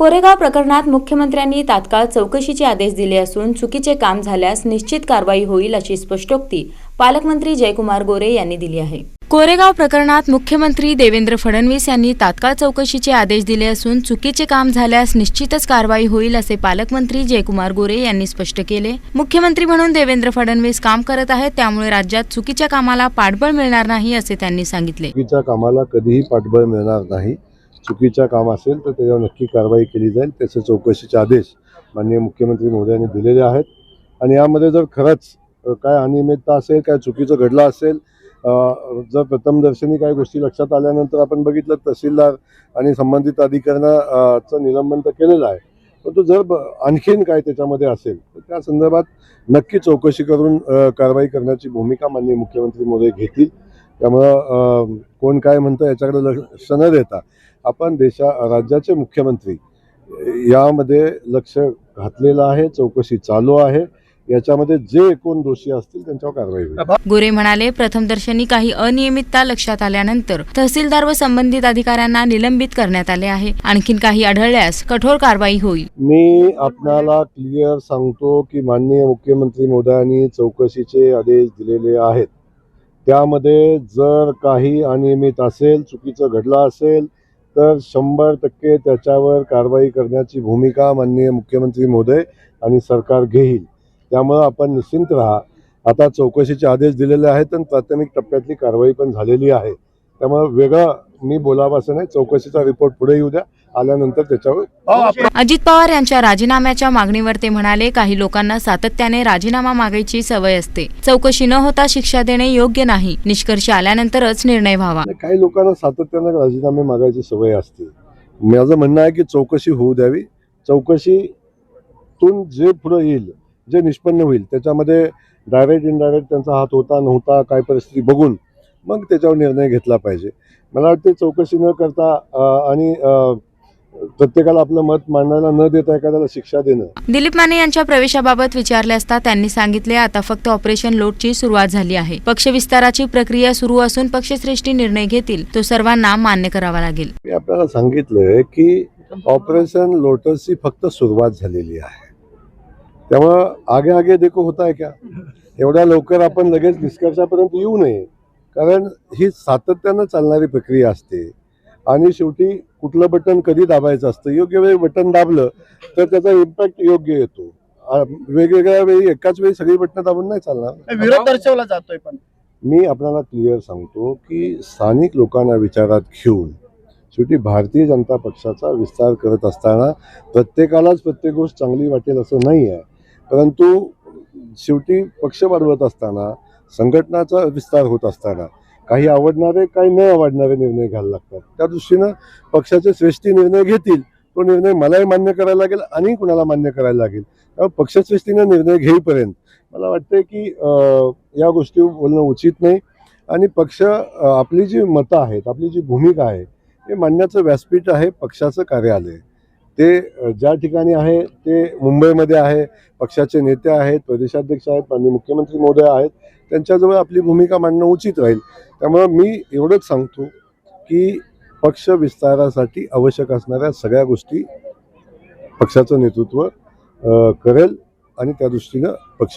कोरेगाव प्रकरणात मुख्यमंत्र्यांनी तात्काळ चौकशीचे आदेश दिले असून चुकीचे काम झाल्यास निश्चित कारवाई होईल अशी स्पष्टोक्ती पालकमंत्री जयकुमार गोरे यांनी दिली आहे. कोरेगाव प्रकरणात मुख्यमंत्री देवेंद्र फडणवीस यांनी तात्काळ चौकशीचे आदेश दिले असून चुकीचे काम झाल्यास निश्चितच कारवाई होईल असे पालकमंत्री जयकुमार गोरे यांनी स्पष्ट केले. मुख्यमंत्री म्हणून देवेंद्र फडणवीस काम करत आहेत त्यामुळे राज्यात चुकीच्या कामाला पाठबळ मिळणार नाही असे त्यांनी सांगितले. चुकीच्या कामाला कधीही पाठबळ मिळणार नाही. चुकीच्या काम असेल तर त्याच्यावर नक्की कारवाई केली जाईल. त्याचे चौकशीचे आदेश माननीय मुख्यमंत्री महोदयांनी दिलेले आहेत. आणि यामध्ये जर खरंच काय अनियमितता असेल काय चुकीचं घडलं असेल जर प्रथमदर्शनी काही गोष्टी लक्षात आल्यानंतर आपण बघितलं तहसीलदार आणि संबंधित अधिकाऱ्यांना निलंबन तर केलेलं आहे. परंतु जर ब- आणखीन काय त्याच्यामध्ये असेल तर त्या संदर्भात नक्की चौकशी करून कारवाई करण्याची भूमिका माननीय मुख्यमंत्री महोदय घेतील. त्यामुळं कोण काय म्हणतं याच्याकडे लक्ष न देता आपण देशा राज्याचे मुख्यमंत्री यामध्ये लक्ष घातलेलं आहे चौकशी चालू आहे. याच्यामध्ये जे कोण दोषी असतील त्यांच्यावर कारवाई होईल. गोरे म्हणाले प्रथमदर्शनी काही अनियमितता लक्षात आल्यानंतर तहसीलदार व संबंधित अधिकाऱ्यांना निलंबित करण्यात आले आहे. आणखीन काही आढळल्यास कठोर कारवाई होईल. मी आपणाला क्लिअर सांगतो की माननीय मुख्यमंत्री मोदयांनी चौकशीचे आदेश दिलेले आहेत. त्यामध्ये जर काही अनियमित असेल चुकीचं घडलं असेल तर शंभर टक्के त्याच्यावर कारवाई करण्याची भूमिका माननीय मुख्यमंत्री महोदय आणि सरकार घेईल. त्यामुळं आपण निश्चिंत राहा. आता चौकशीचे आदेश दिलेले आहेत आणि प्राथमिक टप्प्यातली कारवाई पण झालेली आहे. त्यामुळं वेगळं मी बोलावं असं नाही. चौकशीचा रिपोर्ट पुढे येऊ द्या. आल्यानंतर त्याच्यावर अजित पवार यांच्या राजीनाम्याच्या मागणीवर ते म्हणाले काही लोकांना सातत्याने राजीनामा मागायची सवय असते. चौकशी न होता शिक्षा देणे योग्य नाही. निष्कर्ष आल्यानंतरच निर्णय व्हावा. काही लोकांना सातत्यानं राजीनामे मागायची सवय असते. माझं म्हणणं आहे की चौकशी होऊ द्यावी. चौकशीतून जे पुढं येईल जे निष्पन्न होईल त्याच्यामध्ये डायरेक्ट इनडायरेक्ट त्यांचा हात होता नव्हता काय परिस्थिती बघून मग त्याच्यावर निर्णय घेतला पाहिजे. मला वाटते चौकशी न करता आणि प्रत्येकाला आपलं मत मांडायला न देता एखाद्याला शिक्षा देणं. दिलीप माने यांच्या प्रवेशाबाबत विचारले असता त्यांनी सांगितले आता फक्त ऑपरेशन लोटची सुरुवात झाली आहे. पक्ष विस्ताराची प्रक्रिया सुरू असून पक्षश्रेष्ठी निर्णय घेतील तो सर्वांना मान्य करावा लागेल. मी आपल्याला सांगितलंय की ऑपरेशन लोटसची फक्त सुरुवात झालेली आहे. त्यामुळं आगे आगे देखो होत आहे का? एवढ्या लवकर आपण लगेच निष्कर्षापर्यंत येऊ नये. कारण ही सातत्यानं चालणारी प्रक्रिया असते. आणि शेवटी कुठलं बटन कधी दाबायचं असतं? योग्य वेळी बटन दाबलं तर त्याचा इम्पॅक्ट योग्य येतो. वेगवेगळ्या वेळी एकाच वेळी सगळी बटणं दाबून नाही चालणार. विरोध दर्शवला जातोय पण. मी आपल्याला क्लिअर सांगतो की स्थानिक लोकांना विचारात घेऊन शेवटी भारतीय जनता पक्षाचा विस्तार करत असताना प्रत्येकालाच प्रत्येक गोष्ट चांगली वाटेल असं नाही आहे. परंतु शेवटी पक्ष वाढवत असताना संघटनाचा विस्तार होत असताना काही आवडणारे काही न आवडणारे निर्णय घ्यायला लागतात. त्या दृष्टीनं पक्षाचे श्रेष्ठी निर्णय घेतील तो निर्णय मलाही मान्य करायला लागेल आणि कुणाला मान्य करायला लागेल. त्यामुळे पक्षश्रेष्ठीनं निर्णय घेईपर्यंत मला वाटतं की या गोष्टी बोलणं उचित नाही. आणि पक्ष आपली जी मतं आहेत आपली जी भूमिका आहे हे मांडण्याचं व्यासपीठ आहे पक्षाचं कार्यालय. ते ज्या ठिकाणी आहे ते मुंबईमध्ये आहे पक्षाचे नेते आहेत प्रदेशाध्यक्ष आहेत माननीय मुख्यमंत्री महोदय आहेत त्यांच्याजवळ आपली भूमिका मांडणं उचित राहील. त्यामुळं मी एवढंच सांगतो की पक्ष विस्तारासाठी आवश्यक असणाऱ्या सगळ्या गोष्टी पक्षाचं नेतृत्व करेल आणि त्या दृष्टीनं पक्ष